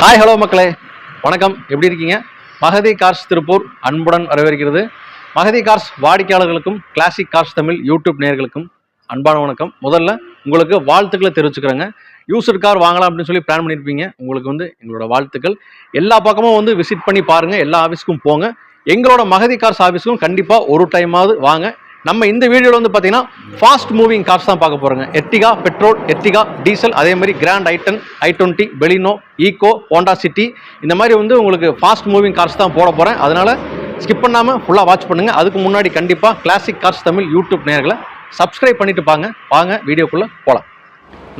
Hi hello மக்களே. வணக்கம். எப்படி இருக்கீங்க? மகதி கார்ஸ் திருப்பூர் அன்புடன் வரவேற்கிறது. மகதி கார்ஸ் வாடிக்கையாளர்களுக்கும் கிளாசிக் கார்ஸ் தமிழ் யூடியூப் நேர்களுக்கும் அன்பான வணக்கம். முதல்ல உங்களுக்கு வாழ்த்துக்களை தெரிவிச்சுக்கிறேங்க. யூசர் கார் வாங்கலாம் அப்படின்னு சொல்லி பிளான் பண்ணியிருப்பீங்க உங்களுக்கு வந்து எங்களோட வாழ்த்துக்கள். எல்லா பக்கமும் வந்து விசிட் பண்ணி பாருங்கள் எல்லா ஆஃபீஸ்க்கும் போங்க. எங்களோட மகதி கார்ஸ் ஆஃபீஸ்க்கும் கண்டிப்பாக ஒரு டைமாவது வாங்க. நம்ம இந்த வீடியோவில் வந்து பார்த்தீங்கன்னா ஃபாஸ்ட் மூவிங் கார்ஸ் தான் பார்க்க போகிறோங்க எர்டிகா பெட்ரோல் எர்டிகா டீசல் அதே மாதிரி grand i ten i twenty Baleno eco Honda City இந்த மாதிரி வந்து உங்களுக்கு ஃபாஸ்ட் மூவிங் கார்ஸ் தான் போட போகிறேன் அதனால் ஸ்கிப் பண்ணாமல் ஃபுல்லாக வாட்ச் பண்ணுங்கள் அதுக்கு முன்னாடி கண்டிப்பாக கிளாசிக் கார்ஸ் தமிழ் யூடியூப் நேர்களை சப்ஸ்கிரைப் பண்ணிட்டு பாங்க. வாங்க வீடியோக்குள்ளே போகலாம்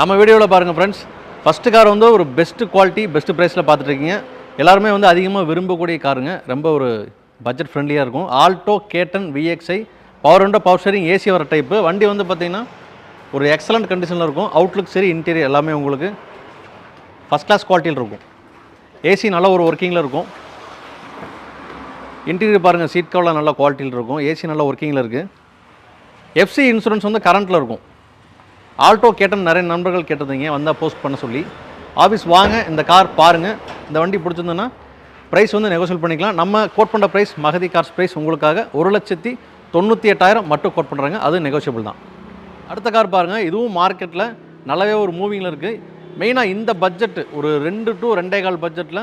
நம்ம வீடியோவில் பாருங்கள் ஃப்ரெண்ட்ஸ் ஃபஸ்ட்டு கார் வந்து ஒரு பெஸ்ட் குவாலிட்டி பெஸ்ட் ப்ரைஸில் பார்த்துட்ருக்கீங்க எல்லாருமே வந்து அதிகமாக விரும்பக்கூடிய காருங்க ரொம்ப ஒரு பட்ஜெட் ஃப்ரெண்ட்லியாக இருக்கும். Alto K ten VXI power window power steering AC வர டைப்பு வண்டி வந்து பார்த்திங்கன்னா ஒரு எக்ஸலண்ட் கண்டிஷனில் இருக்கும். அவுட்லுக் சரி இன்டீரியர் எல்லாமே உங்களுக்கு ஃபஸ்ட் கிளாஸ் குவாலிட்டியில் இருக்கும். ஏசி நல்ல ஒரு ஒர்க்கிங்கில் இருக்கும். இன்டீரியர் பாருங்கள் சீட் கவர்லாம் நல்ல குவாலிட்டியில் இருக்கும். ஏசி நல்ல ஒர்க்கிங்கில் இருக்குது எஃப்சி இன்சூரன்ஸ் வந்து கரண்ட்டில் இருக்கும். ஆல்டோ கேட்டேன்னு நிறைய நண்பர்கள் கேட்டிருந்தீங்க வந்தால் போஸ்ட் பண்ண சொல்லி. ஆஃபீஸ் வாங்க இந்த கார் பாருங்கள் இந்த வண்டி பிடிச்சிருந்ததுன்னா ப்ரைஸ் வந்து நெகோசியல் பண்ணிக்கலாம். நம்ம கோட் பண்ணுற ப்ரைஸ் மகதி கார்ஸ் ப்ரைஸ் உங்களுக்காக ஒரு லட்சத்தி தொண்ணூற்றி எட்டாயிரம் மட்டும் கோட் பண்ணுறாங்க அது நெகோஷியபிள் தான். அடுத்த கார் பாருங்கள் இதுவும் மார்க்கெட்டில் நல்லாவே ஒரு மூவிங்கில் இருக்குது மெயினாக இந்த பட்ஜெட்டு ஒரு ரெண்டு டு ரெண்டே கால் பட்ஜெட்டில்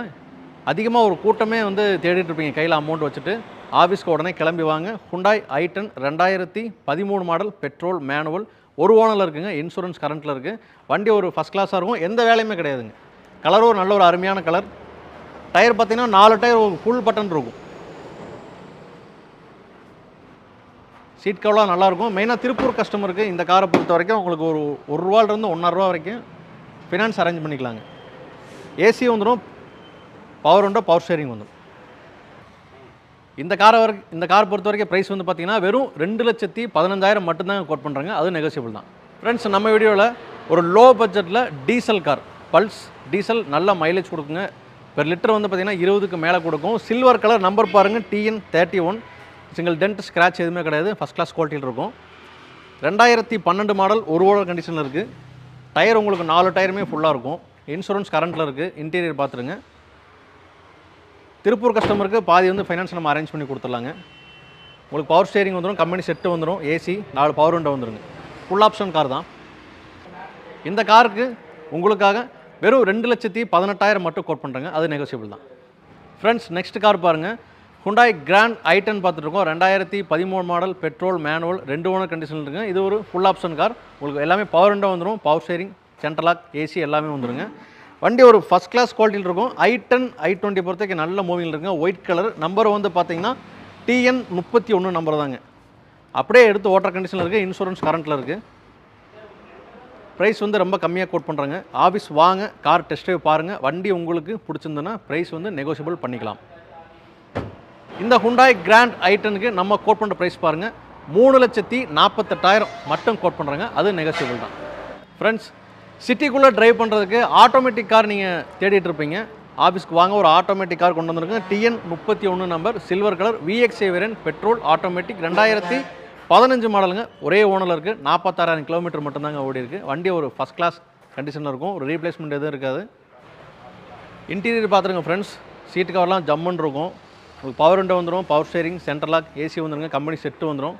அதிகமாக ஒரு கூட்டமே வந்து தேடிட்டு இருப்பீங்க. கையில் அமௌண்ட் வச்சுட்டு ஆஃபீஸ்க்கு உடனே கிளம்பி வாங்க. ஹுண்டாய் ஐட்டன் ரெண்டாயிரத்தி பதிமூணு மாடல் பெட்ரோல் மேனுவல் ஒரு ஓனரில் இருக்குங்க. இன்சூரன்ஸ் கரண்ட்டில் இருக்குது வண்டி ஒரு ஃபஸ்ட் கிளாஸாக இருக்கும். எந்த வேலையுமே கிடையாதுங்க. கலரும் ஒரு நல்ல ஒரு அருமையான கலர் டயர் பார்த்தீங்கன்னா நாலு டயர் ஃபுல் பட்டன் இருக்கும். சீட் கவலாக நல்லாயிருக்கும். மெயினாக திருப்பூர் கஸ்டமருக்கு இந்த காரை பொறுத்த வரைக்கும் உங்களுக்கு ஒரு ஒரு ரூபாலேருந்து ஒன்றரை வரைக்கும் ஃபினான்ஸ் அரேஞ்ச் பண்ணிக்கலாங்க. ஏசி வந்துடும் பவர் உண்டோ பவர் ஷேரிங் வந்துடும். இந்த காரை வரை இந்த கார் பொறுத்த வரைக்கும் ப்ரைஸ் வந்து பார்த்தீங்கன்னா வெறும் ரெண்டு லட்சத்தி பதினஞ்சாயிரம் மட்டும்தான் கோட் பண்ணுறாங்க அது நெகோசியபிள் தான். ஃப்ரெண்ட்ஸ் நம்ம வீடியோவில் ஒரு லோ பட்ஜெட்டில் டீசல் கார் பல்ஸ் டீசல் நல்ல மைலேஜ் கொடுக்குங்க. பெர் லிட்டர் வந்து பார்த்தீங்கன்னா இருபதுக்கு மேலே கொடுக்கும். சில்வர் கலர் நம்பர் பாருங்கள் TN thirty one single dent scratch எதுவுமே கிடையாது. ஃபஸ்ட் கிளாஸ் குவாலிட்டியில் இருக்கும். ரெண்டாயிரத்தி பன்னெண்டு மாடல் ஒரு ஓவர் கண்டிஷனில் இருக்குது டயர் உங்களுக்கு நாலு டயருமே ஃபுல்லாக இருக்கும். இன்சூரன்ஸ் கரண்ட்டில் இருக்குது இன்டீரியர் பார்த்துருங்க திருப்பூர் கஸ்டமருக்கு பாதி வந்து ஃபைனான்ஸ் நம்ம அரேஞ்ச் பண்ணி கொடுத்துடலாங்க. உங்களுக்கு பவர் ஸ்டேரிங் வந்துடும் கம்பெனி செட்டு வந்துடும் ஏசி நாலு பவர் விண்டோ வந்துருங்க. ஃபுல் ஆப்ஷன் கார் தான். இந்த காருக்கு உங்களுக்காக வெறும் ரெண்டு லட்சத்தி பதினெட்டாயிரம் மட்டும் கோட் பண்ணுறாங்க அது நெகோசியபிள் தான். ஃப்ரெண்ட்ஸ் நெக்ஸ்ட் கார் பாருங்கள் ஹுண்டாய் கிராண்ட் ஐட்டன் பார்த்துருக்கோம் ரெண்டாயிரத்தி பதிமூணு மாடல் பெட்ரோல் மேனுவல் ரெண்டு ஓனர் கண்டிஷனில் இருக்குங்க இது ஒரு ஃபுல் ஆப்ஷன் கார் உங்களுக்கு எல்லாமே பவர் விண்டோ வந்துடும் power steering central lock AC எல்லாமே வந்துடுங்க வண்டி ஒரு ஃபஸ்ட் கிளாஸ் குவாலிட்டியில் இருக்கும். ஐ டென் ஐ டுவெண்ட்டி பொறுத்தவரைக்கும் நல்ல மூவிங் இருக்குங்க. ஒயிட் கலர் நம்பர் வந்து பார்த்தீங்கன்னா டிஎன் முப்பத்தி ஒன்று நம்பர் தாங்க. அப்படியே எடுத்து ஓட்டர் கண்டிஷனில் இருக்குது இன்சூரன்ஸ் கரண்ட்டில் இருக்குது ப்ரைஸ் வந்து ரொம்ப கம்மியாக கோட் பண்ணுறாங்க ஆஃபீஸ் வாங்க கார் டெஸ்ட் ட்ரைவ் பாருங்கள் வண்டி உங்களுக்கு பிடிச்சிருந்ததுன்னா ப்ரைஸ் வந்து நெகோசியபிள் பண்ணிக்கலாம். இந்த ஹுண்டாய் கிராண்ட் ஐட்டனுக்கு நம்ம கோட் பண்ணுற ப்ரைஸ் பாருங்கள் மூணு லட்சத்தி நாற்பத்தெட்டாயிரம் மட்டும் கோட் பண்ணுறாங்க அது நெகோசியபிள் தான். ஃப்ரெண்ட்ஸ் சிட்டிக்குள்ளே டிரைவ் பண்ணுறதுக்கு ஆட்டோமேட்டிக் கார் நீங்கள் தேடிட்டு இருப்பீங்க. ஆஃபீஸ்க்கு வாங்க ஒரு ஆட்டோமேட்டிக் கார் கொண்டு வந்திருக்குங்க டிஎன் முப்பத்தி ஒன்று number silver colour VXA variant petrol automatic ரெண்டாயிரத்தி பதினஞ்சு மாடலுங்க ஒரே ஓனரில் இருக்குது நாற்பத்தாறாயிரம் கிலோமீட்டர் மட்டும்தாங்க ஓடி இருக்குது வண்டி ஒரு ஃபஸ்ட் கிளாஸ் கண்டிஷனில் இருக்கும். ஒரு ரீப்ளேஸ்மெண்ட் எதுவும் இருக்காது. இன்டீரியர் பார்த்துருங்க ஃப்ரெண்ட்ஸ் சீட்டு கவர்லாம் ஜம்முன்னு இருக்கும். உங்களுக்கு பவர் விண்டோ வந்துடும் power steering centre lock AC வந்துருங்க கம்பெனி செட்டு வந்துடும்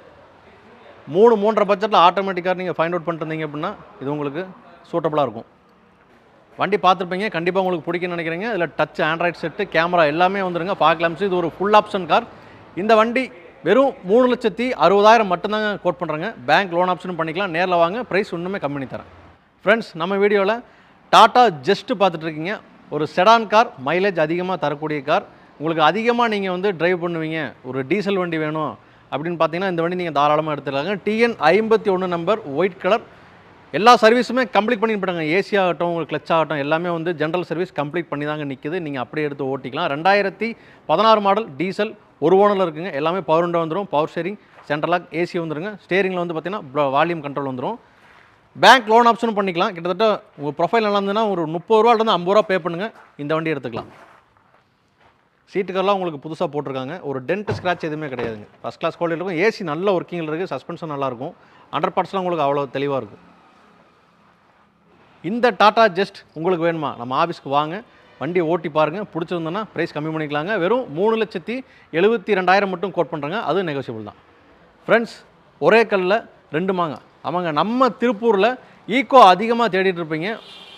மூணு மூன்றரை பட்ஜெட்டில் ஆட்டோமேட்டிக்காக நீங்கள் ஃபைண்ட் அவுட் பண்ணிருந்தீங்க அப்படின்னா இது உங்களுக்கு சூட்டபுளாக இருக்கும். வண்டி பார்த்துருப்பீங்க கண்டிப்பாக உங்களுக்கு பிடிக்கும்னு நினைக்கிறீங்க. இதில் டச் ஆண்ட்ராய்ட் செட்டு கேமரா எல்லாமே வந்துருங்க. பார்க்கலாம் இது ஒரு ஃபுல் ஆப்ஷன் கார் இந்த வண்டி வெறும் மூணு லட்சத்தி அறுபதாயிரம் மட்டும்தாங்க கோட் பண்ணுறாங்க பேங்க் லோன் ஆப்ஷனும் பண்ணிக்கலாம். நேரில் வாங்க ப்ரைஸ் ஒன்றுமே கம்மி தரேன். ஃப்ரெண்ட்ஸ் நம்ம வீடியோவில் டாட்டா ஜஸ்ட்டு பார்த்துட்ருக்கீங்க ஒரு செடான் கார் மைலேஜ் அதிகமாக தரக்கூடிய கார் உங்களுக்கு அதிகமாக நீங்கள் வந்து டிரைவ் பண்ணுவீங்க. ஒரு டீசல் வண்டி வேணும் அப்படின்னு பார்த்தீங்கன்னா இந்த வண்டி நீங்கள் தாராளமாக எடுத்துக்கலாங்க. டிஎன் ஐம்பத்தி ஒன்று நம்பர் ஒயிட் கலர் எல்லா சர்வீஸுமே கம்ப்ளீட் பண்ணி போட்டாங்க ஏசி ஆகட்டும் உங்களுக்கு கிளச் ஆகட்டும் எல்லாமே வந்து ஜென்ரல் சர்வீஸ் கம்ப்ளீட் பண்ணி தாங்க நிற்கிது நீங்கள் அப்படியே எடுத்து ஓட்டிக்கலாம். ரெண்டாயிரத்தி பதினாறு மாடல் டீசல் ஒரு ஓனரில் இருக்குங்க. எல்லாமே பவர் விண்டோ வந்துடும் power steering central lock AC வந்துருங்க. ஸ்டேரிங்கில் வந்து பார்த்தீங்கன்னா வால்யூம் கண்ட்ரோல் வந்துடும் பேங்க் லோன் ஆப்ஷனும் பண்ணிக்கலாம். கிட்டத்தட்ட உங்கள் ப்ரொஃபைல் நல்லா இருந்ததுன்னா ஒரு முப்பது ரூபாலேருந்து ஐம்பது ரூபா பே பண்ணுங்கள் இந்த வண்டி எடுத்துக்கலாம். சீட்டுக்கெல்லாம் உங்களுக்கு புதுசாக போட்டிருக்காங்க. ஒரு டென்ட் ஸ்க்ராட்ச் எதுவுமே கிடையாதுங்க. ஃபஸ்ட் கிளாஸ் குவாலிட்டி இருக்கும். ஏசி நல்ல ஒர்க்கிங்கில் இருக்குது சஸ்பென்ஷன் நல்லாயிருக்கும். அண்டர் பார்ட்ஸ்லாம் உங்களுக்கு அவ்வளோ தெளிவாக இருக்கும். இந்த டாடா ஜஸ்ட் உங்களுக்கு வேணுமா? நம்ம ஆஃபீஸ்க்கு வாங்க. வண்டி ஓட்டி பாருங்கள் பிடிச்சிருந்தோன்னா ப்ரைஸ் கம்மி பண்ணிக்கலாங்க. வெறும் மூணு லட்சத்தி எழுபத்தி ரெண்டாயிரம் மட்டும் கோட் பண்ணுறாங்க அதுவும் நெகோசியபிள் தான். ஃப்ரெண்ட்ஸ் ஒரே கல்லில் ரெண்டு மாங்க ஆமாங்க நம்ம திருப்பூரில் ஈக்கோ அதிகமாக தேடிட்டு இருப்பீங்க.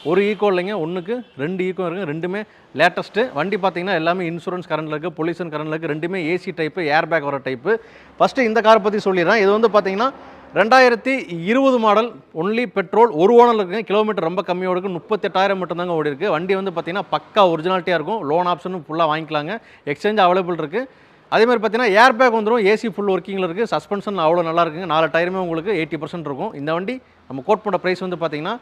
ஒரு ஈக்கோ இல்லைங்க ஒன்றுக்கு ரெண்டு ஈக்கோ இருக்குது ரெண்டுமே லேட்டஸ்ட்டு வண்டி பார்த்தீங்கன்னா எல்லாமே இன்சூரன்ஸ் கரண்டில் இருக்குது பொல்யூஷன் கரண்டில் இருக்குது ரெண்டுமே ஏசி டைப்பு ஏர் பேக் வர டைப்பு ஃபஸ்ட்டு இந்த காரை பற்றி சொல்லிடுறேன். இது வந்து பார்த்தீங்கன்னா ரெண்டாயிரத்தி இருபது மாடல் ஒன்லி பெட்ரோல் ஒரு ஓனர் இருக்குங்க. கிலோமீட்டர் ரொம்ப கம்மியாக இருக்குது முப்பத்தெட்டாயிரம் மட்டும்தாங்க ஓடி இருக்குது வண்டி வந்து பார்த்தீங்கன்னா பக்கா ஒரிஜினாலிட்டியாக இருக்கும். லோன் ஆப்ஷனும் ஃபுல்லாக வாங்கிக்கலாங்க. எக்ஸ்சேஞ்ச் அவைலபிள் இருக்குது அதே மாதிரி பார்த்தீங்கன்னா ஏர் பேக் வந்துடும் ஏசி ஃபுல் ஒர்க்கிங்கில் இருக்குது சஸ்பென்ஷன் அவ்வளோ நல்லா இருக்குங்க. நாலு டயருமே உங்களுக்கு எயிட்டி பர்சன்ட் இருக்கும். இந்த வண்டி நம்ம கோட் பண்ண ப்ரைஸ் வந்து பார்த்தீங்கன்னா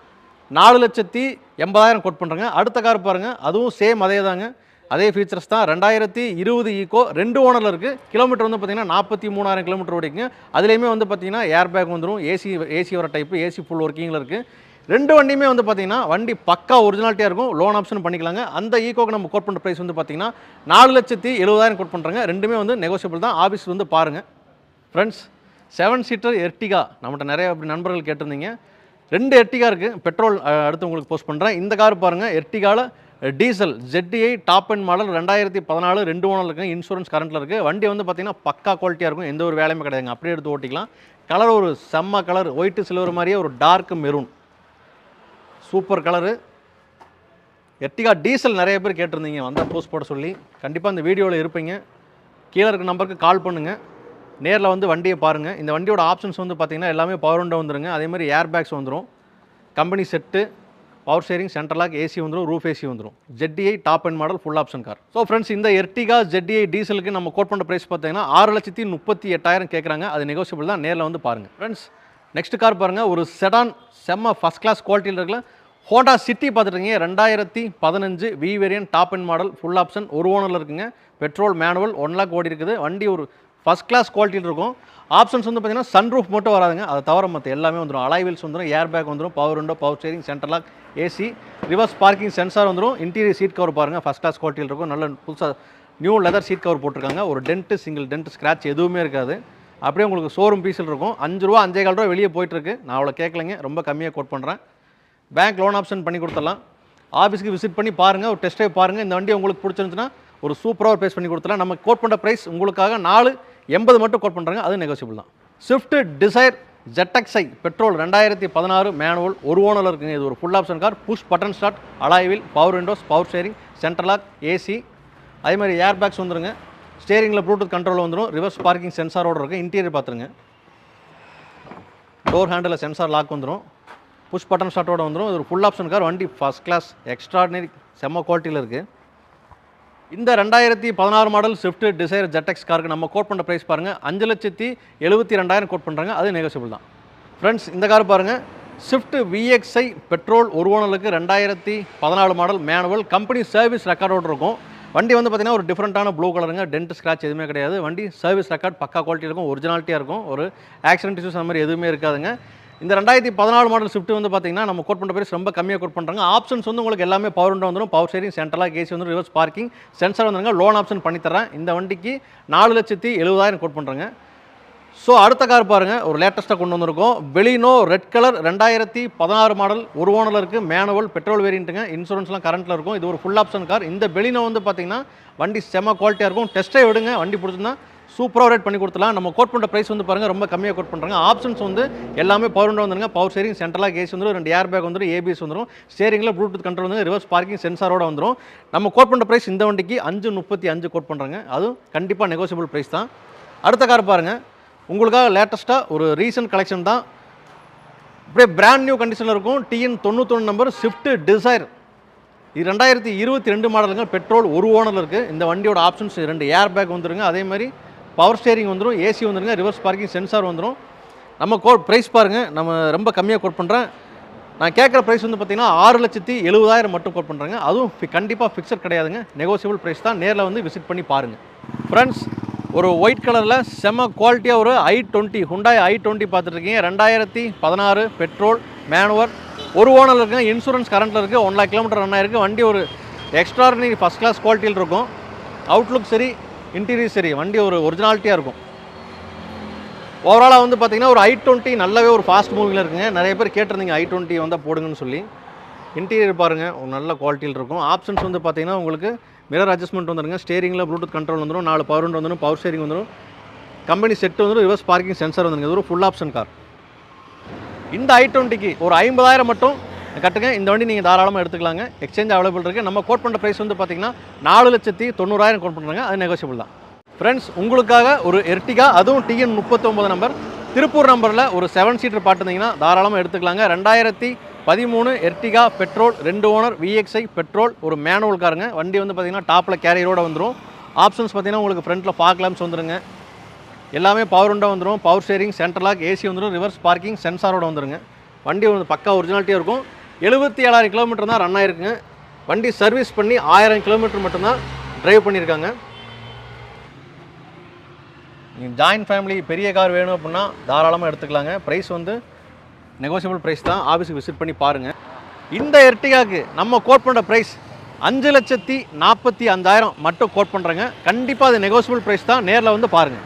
நாலு லட்சத்தி எண்பதாயிரம் கோட் பண்ணுறேங்க அடுத்த கார் பாருங்கள் அதுவும் சேம் அதே தாங்க. அதே ஃபீச்சர்ஸ் தான். ரெண்டாயிரத்தி இருபது ஈக்கோ ரெண்டு ஓனரில் இருக்குது கிலோமீட்டர் வந்து பார்த்தீங்கன்னா நாற்பத்தி மூணாயிரம் கிலோமீட்டர் ஓடிக்குங்க. அதுலேயுமே வந்து பார்த்திங்கன்னா ஏர் பேக் வந்துடும் ஏசி ஏசி வர டைப்பு ஏசி ஃபுல் ஒர்க்கிங்கில் இருக்குது ரெண்டு வண்டியுமே வந்து பார்த்தீங்கன்னா வண்டி பக்கா ஒரிஜினாலிட்டியாக இருக்கும். லோன் ஆப்ஷன் பண்ணிக்கலாங்க. அந்த ஈக்கோக்கு நம்ம கோட் பண்ணுற ப்ரைஸ் வந்து பார்த்தீங்கன்னா நாலு லட்சத்தி எழுபதாயிரம் கோட் பண்ணுறாங்க ரெண்டுமே வந்து நெகோசியபிள் தான். ஆஃபீஸ் வந்து பாருங்கள் ஃப்ரெண்ட்ஸ் செவன் சீட்டர் எர்டிகா நம்மகிட்ட நிறைய அப்படி நண்பர்கள் கேட்டிருந்தீங்க. ரெண்டு எர்டிகா இருக்குது பெட்ரோல் அடுத்து உங்களுக்கு போஸ்ட் பண்ணுறேன் இந்த கார் பாருங்கள் எர்டிகாவில் diesel ZDI top end model ரெண்டாயிரத்தி பதினாலு ரெண்டு ஓனரில் இருக்குது இன்சூரன்ஸ் கரண்ட்டில் இருக்குது வண்டி வந்து பார்த்தீங்கன்னா பக்கா குவாலிட்டியாக இருக்கும். எந்த ஒரு வேலையுமே கிடையாதுங்க. அப்படியே எடுத்து ஓட்டிக்கலாம். கலர் ஒரு செம்ம கலர் ஒயிட்டு சில்வர் மாதிரியே ஒரு dark maroon super colour Ertiga diesel நிறைய பேர் கேட்டிருந்தீங்க. வந்தால் போஸ்ட் போட சொல்லி. கண்டிப்பாக இந்த வீடியோவில் இருப்பீங்க. கீழே இருக்க நம்பருக்கு கால் பண்ணுங்கள் நேரில் வந்து வண்டியை பாருங்கள் இந்த வண்டியோட ஆப்ஷன்ஸ் வந்து பார்த்தீங்கன்னா எல்லாமே பவர் விண்டோ வந்துருங்க. அதே மாதிரி ஏர் பேக்ஸ் வந்துடும் company set power steering central lock AC வந்துடும் ரூஃப் ஏசி வந்துடும் ZDI top end model full option car so friends இந்த எர்டிகா ஜெட்டிஐ டீசலுக்கு நம்ம கோட் பண்ணுற ப்ரைஸ் பார்த்தீங்கன்னா ஆறு லட்சத்தி முப்பத்தி எட்டாயிரம் கேட்குறாங்க அது நெகோசியபிள் தான். நேரில் வந்து பாருங்கள் ஃப்ரெண்ட்ஸ் நெக்ஸ்ட் கார் பாருங்கள் ஒரு செடான் செம்ம ஃபஸ்ட் கிளாஸ் குவாலிட்டியில் இருக்கல ஹோண்டா சிட்டி பார்த்துருக்கீங்க ரெண்டாயிரத்தி பதினஞ்சு V variant top end model full option ஒரு ஓனரில் இருக்குங்க. பெட்ரோல் மேனுவல் ஒன் லேக் ஓடி இருக்குது வண்டி ஒரு ஃபஸ்ட் கிளாஸ் குவாலிட்டியில் இருக்கும். ஆப்ஷன்ஸ் வந்து பார்த்தீங்கன்னா சன்ரூஃப் மட்டும் வராதுங்க. அதை தவிர மற்ற எல்லாமே வந்துடும் அலாய் வந்துடும் ஏர் பேக் வந்துடும் power window power steering centre lock AC reverse parking sensor வந்துடும் இன்டீரியர் சீட் கவர் பாருங்கள் ஃபஸ்ட் கிளாஸ் குவாலிட்டியில் இருக்கும். நல்ல புதுசாக நியூ லெதர் சீட் கவர் போட்டிருக்காங்க. ஒரு டென்ட்டு சிங்கிள் டென்ட் ஸ்க்ராட்ச் எதுவுமே இருக்காது. அப்படியே உங்களுக்கு ஷோரூம் பீஸில் இருக்கும். அஞ்சு ரூபா அஞ்சே கால் ரூபா வெளியே போயிட்டுருக்கு. நான் அவ்வளோ கேட்கலைங்க ரொம்ப கம்மியாக கோட் பண்ணுறேன் பேங்க் லோன் ஆப்ஷன் பண்ணி கொடுத்துடலாம். ஆஃபீஸ்க்கு விசிட் பண்ணி பாருங்கள் ஒரு டெஸ்ட் ட்ரைவ் பாருங்கள் இந்த வண்டி உங்களுக்கு பிடிச்சிருந்துச்சுன்னா ஒரு சூப்பராக ஒரு பேஸ் பண்ணி கொடுத்துடலாம். நம்ம கோட் பண்ணுற ப்ரைஸ் உங்களுக்காக நாலு எண்பது மட்டும் கோட் பண்ணுறாங்க அது நெகோசியபிள் தான். ஸ்விஃப்ட் டிசைர் ஜெட்டக்ஸை பெட்ரோல் ரெண்டாயிரத்தி பதினாறு மேனுவல் ஒரு ஓனரில் இருக்குங்க இது ஒரு full option car push button start அலாய்வில் power windows power steering central lock AC அதே மாதிரி ஏர் பேக்ஸ் வந்துருங்க. ஸ்டேரிங்கில் ப்ளூடூத் கண்ட்ரோல் வந்துடும் ரிவர்ஸ் பார்க்கிங் சென்சாரோட இருக்குது இன்டீரியர் பார்த்துருங்க டோர் ஹேண்டில் சென்சார் லாக் வந்துடும் புஷ் பட்டன் ஷாட்டோட வந்துடும் இது ஒரு ஃபுல் ஆப்ஷன் கார் வண்டி ஃபஸ்ட் கிளாஸ் எக்ஸ்ட்ராடினரி செம்ம குவாலிட்டியில் இருக்குது இந்த ரெண்டாயிரத்தி பதினாறு மாடல் ஸ்விஃப்ட் டிசைர் ஜெட்டெக்ஸ் காருக்கு நம்ம கோட் பண்ணுற ப்ரைஸ் பாருங்கள் அஞ்சு லட்சத்தி எழுபத்தி ரெண்டாயிரம் கோட் பண்ணுறாங்க அது நெகோசியபிள் தான். ஃப்ரெண்ட்ஸ் இந்த கார் பாருங்கள் ஸ்விஃப்ட் விஎக்ஸ்ஐ பெட்ரோல் ஒரு ஓனலுக்கு ரெண்டாயிரத்தி பதினாலு மாடல் மேனுவல் கம்பெனி சர்வீஸ் ரெக்கார்டோடு இருக்கும். வண்டி வந்து பார்த்தீங்கன்னா ஒரு டிஃப்ரெண்ட்டான ப்ளூ கலருங்க டென்ட் ஸ்க்ராட்ச் எதுவுமே கிடையாது. வண்டி சர்வீஸ் ரெக்கார்ட் பக்கா குவாலிட்டி இருக்கும். ஒரிஜினாலிட்டியாக இருக்கும். ஒரு ஆக்சிடென்ட் இஷ்யூஸ் அந்த மாதிரி எதுவுமே இருக்காதுங்க. இந்த ரெண்டாயிரத்தி பதினாலு மாடல் ஸ்விஃப்ட் வந்து பார்த்தீங்கன்னா நம்ம கோட் பண்ணுற பேர் ரொம்ப கம்மியாக கோட் பண்ணுறாங்க ஆப்ஷன்ஸ் வந்து உங்களுக்கு எல்லாமே பவர் விண்டோ வந்துடும் பவர் ஷேரிங் சென்ட்ரலாக ஏசி வந்து ரிவர்ஸ் பார்க்கிங் சென்சார் வந்துருங்க. லோன் ஆப்ஷன் பண்ணி தரேன் இந்த வண்டிக்கு நாலு லட்சத்தி எழுபதாயிரம் கோட் பண்ணுறாங்க ஸோ அடுத்த கார் பாருங்கள் ஒரு லேட்டஸ்ட்டாக கொண்டு வந்திருக்கோம். பெலினோ ரெட் கலர் ரெண்டாயிரத்தி பதினாறு மாடல் ஒரு ஓனரில் இருக்குது மேனுவல் பெட்ரோல் வேரியண்ட்டுங்க இன்சூரன்ஸ்லாம் கரண்ட்டில் இருக்கும். இது ஒரு ஃபுல் ஆப்ஷன் கார் இந்த பெலினோ வந்து பார்த்தீங்கன்னா வண்டி செம குவாலிட்டியாக இருக்கும். டெஸ்ட்டே விடுங்க வண்டி பிடிச்சிருந்தா சூப்பராக ரேட் பண்ணி கொடுத்துலாம் நம்ம கோட் பண்ணுற ப்ரைஸ் வந்து பாருங்கள் ரொம்ப கம்மியாக கோட் பண்ணுறாங்க ஆப்ஷன்ஸ் வந்து எல்லாமே பவர் விண்டோ வந்துருங்க. பவர் ஸ்டேரிங் சென்ட்ரலாக ஏசி வந்துடும் ரெண்டு ஏர் பேக் வந்துடும் ஏபிஎஸ் வந்துடும் ஸ்டேரிங்கில் ப்ளூடூத் கண்ட்ரோல் வந்து ரிவர்ஸ் பார்க்கிங் சென்சாரோட வந்துடும் நம்ம கோட் பண்ணுற ப்ரைஸ் இந்த வண்டிக்கு அஞ்சு முப்பத்தி அஞ்சு கோட் பண்ணுறாங்க அதுவும் கண்டிப்பாக நெகோசியபிள் ப்ரைஸ் தான். அடுத்த கார் பாருங்கள் உங்களுக்காக லேட்டஸ்ட்டாக ஒரு ரீசன்ட் கலெக்ஷன் தான். அப்படியே பிராண்ட் நியூ கண்டிஷனில் இருக்கும். டிஎன் தொண்ணூத்தொன்று நம்பர் ஸ்விஃப்ட் டிசைர் இது ரெண்டாயிரத்தி இருபத்தி ரெண்டு மாடலுங்க பெட்ரோல் ஒரு ஓனரில் இருக்குது இந்த வண்டியோட ஆப்ஷன்ஸ் ரெண்டு ஏர் பேக் வந்துருங்க. அதே மாதிரி பவர் ஸ்டேரிங் வந்துடும் ஏசி வந்துருங்க ரிவர்ஸ் பார்க்கிங் சென்சார் வந்துடும் நம்ம கோட் ப்ரைஸ் பாருங்கள் நம்ம ரொம்ப கம்மியாக கோட் பண்ணுறேன் நான் கேட்குற ப்ரைஸ் வந்து பார்த்தீங்கன்னா ஆறு லட்சத்தி எழுபதாயிரம் மட்டும் கோட் பண்ணுறாங்க அதுவும் கண்டிப்பாக ஃபிக்ஸட் கிடையாதுங்க. நெகோசியபிள் ப்ரைஸ் தான். நேரில் வந்து விசிட் பண்ணி பாருங்கள் ஃப்ரெண்ட்ஸ் ஒரு ஒயிட் கலரில் செம்ம குவாலிட்டியாக ஒரு i twenty Hyundai i twenty பார்த்துட்ருக்கீங்க. ரெண்டாயிரத்தி பதினாறு பெட்ரோல் மேனுவர் ஒரு ஓனர் இருக்குங்க இன்சூரன்ஸ் கரண்ட்டில் இருக்குது ஒன் லேக் கிலோமீட்டர் ரன் ஆயிருக்கு. வண்டி ஒரு எக்ஸ்ட்ராடினரி ஃபஸ்ட் கிளாஸ் குவாலிட்டியில் இருக்கும். அவுட்லுக் சரி இன்டீரியர் சரி வண்டி ஒரு ஒரிஜினாலிட்டியாக இருக்கும். ஓவராலாக வந்து பார்த்திங்கன்னா ஒரு ஐ டுவெண்ட்டி நல்லாவே ஒரு ஃபாஸ்ட் மூவிங்கில் இருக்குங்க. நிறைய பேர் கேட்டிருந்தீங்க ஐ டுவெண்ட்டி வந்தால் போடுங்கன்னு சொல்லி. இன்டீரியர் பாருங்கள் ஒரு நல்ல குவாலிட்டியில் இருக்கும். ஆப்ஷன்ஸ் வந்து பார்த்தீங்கன்னா உங்களுக்கு மிரர் அட்ஜஸ்ட்மெண்ட் வந்துருங்க. ஸ்டேரிங்கில் ப்ளூடூத் கண்ட்ரோல் வந்துடும் நாலு பவர் வந்துடும் பவர் ஸ்டேரிங் வந்துடும் கம்பெனி செட் வந்துடும் ரிவர்ஸ் பார்க்கிங் சென்சார் வந்துருங்க. இது ஒரு ஃபுல் ஆப்ஷன் கார் இந்த ஐ டுவெண்ட்டிக்கு ஒரு ஐம்பதாயிரம் மட்டும் கட்டுங்க. இந்த வண்டி நீங்கள் தாராளமாக எடுத்துக்கலாங்க. எக்ஸ்சேஞ்ச் அவைலபிள் இருக்குது நம்ம கோட் பண்ணுற ப்ரைஸ் வந்து பார்த்தீங்கன்னா நாலு லட்சத்தி தொண்ணூறாயிரம் கோட் பண்ணுறாங்க அது நெகோஷியபிள் தான். ஃப்ரெண்ட்ஸ் உங்களுக்காக ஒரு எர்டிகா அதுவும் டிஎன் முப்பத்தொம்பது நம்பர் திருப்பூர் நம்பரில் ஒரு செவன் சீட்டர் பார்த்துருந்தீங்கன்னா தாராளமாக எடுத்துக்கலாங்க. ரெண்டாயிரத்தி பதிமூணு எர்டிகா பெட்ரோல் ரெண்டு ஓனர் விஎக்ஸ்ஐ பெட்ரோல் ஒரு மேனுவல் காருங்க. வண்டி வந்து பார்த்தீங்கன்னா டாப்பில் கேரியரோட வந்துடும் ஆப்ஷன்ஸ் பார்த்தீங்கன்னா உங்களுக்கு ஃப்ரண்ட்டில் ஃபாக் லேம்ப்ஸ் வந்துருங்க. எல்லாமே பவர் உண்டாக வந்துடும் power steering central lock AC வந்துடும் ரிவர்ஸ் பார்க்கிங் சென்சாரோட வந்துருங்க. வண்டி வந்து பக்கா ஒரிஜினாலிட்டியாக இருக்கும். எழுபத்தி ஏழாயிரம் கிலோமீட்டர் தான் ரன் ஆயிருக்குங்க வண்டி சர்வீஸ் பண்ணி ஆயிரம் கிலோமீட்டர் மட்டும்தான் ட்ரைவ் பண்ணியிருக்காங்க. நீங்கள் ஜாயின்ட் ஃபேமிலி பெரிய கார் வேணும் அப்படின்னா தாராளமாக எடுத்துக்கலாங்க. ப்ரைஸ் வந்து நெகோசியபிள் ப்ரைஸ் தான். ஆஃபீஸுக்கு விசிட் பண்ணி பாருங்கள் இந்த எர்டிகாக்கு நம்ம கோட் பண்ணுற ப்ரைஸ் அஞ்சு லட்சத்தி நாற்பத்தி அஞ்சாயிரம் மட்டும் கோட் பண்ணுறேங்க கண்டிப்பாக அது நெகோசியபிள் ப்ரைஸ் தான். நேரில் வந்து பாருங்கள்